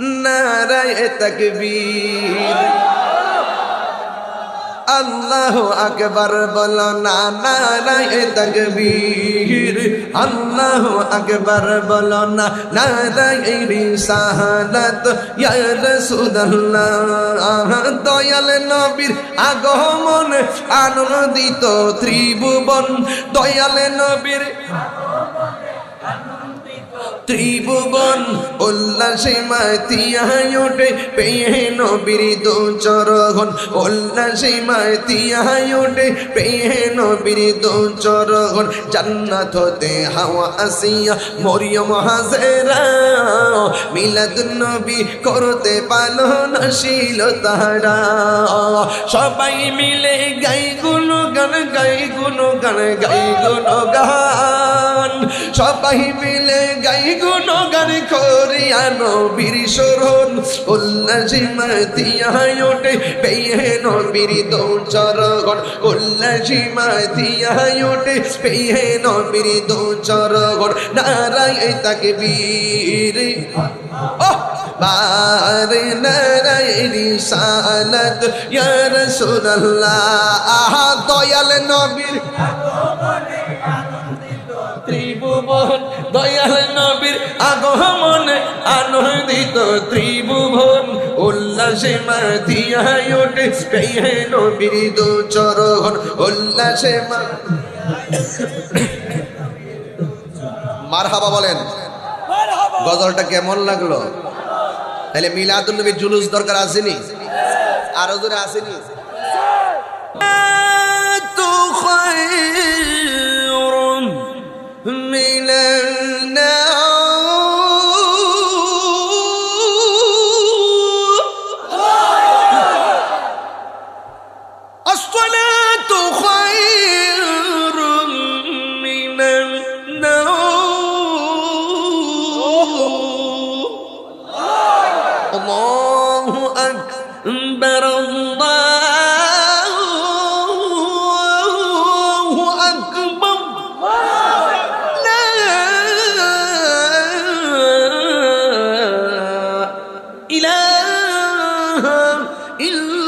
নারায় তকবীর। আল্লাহ আকবর বলো না, নারায় তকবীর। আল্লাহ আকবর বলো না, নারায় রিসালাত। ইয়া রাসূলুল্লাহ, দয়াল নবীর আগমন, আনন্দিত ত্রিভুবন। দয়াল নবীর ত্রিভুবন উল্লাসে মাতিয়ায় ওঠে পেয়ে নবীর দু চরগন উল্লাসে মাতিয়ায় ওঠে পেয়ে নবীর দু চরগন জান্নাত হতে হাওয়া আসিয়া মরিয়ম হাজেরা, মিলাদ নবী করতে পালো নশীল তারা সবাই মিলে গাই গুলো গান গাই গুলো গান গাই গুলো গান সবাই মিলে গাই গুলো গান করিয়া নবীর শরণ। উল্লাসে মাতিয়ায় ওঠে পেয়ে নবীর দৌচরগণ। উল্লাসে মাতিয়ায় ওঠে পেয়ে নবীর দৌচরগণ। নারায় তাকে বীর। বারে নারায় রিসালাত ইয়া রাসূলুল্লাহ, আহা, দয়াল নবীর। নবীর আগমনে আনন্দিত ত্রিভুবন উল্লাসে নবীর দু চরণ উল্লাসে মারহাবা বলেন। গজলটা কেমন লাগল? তাহলে মিলাদুল নবীর জুলুস দরকার আসেনি? আরও জোরে আসেনি? তো أكبر الله أكبر. لا إله إلا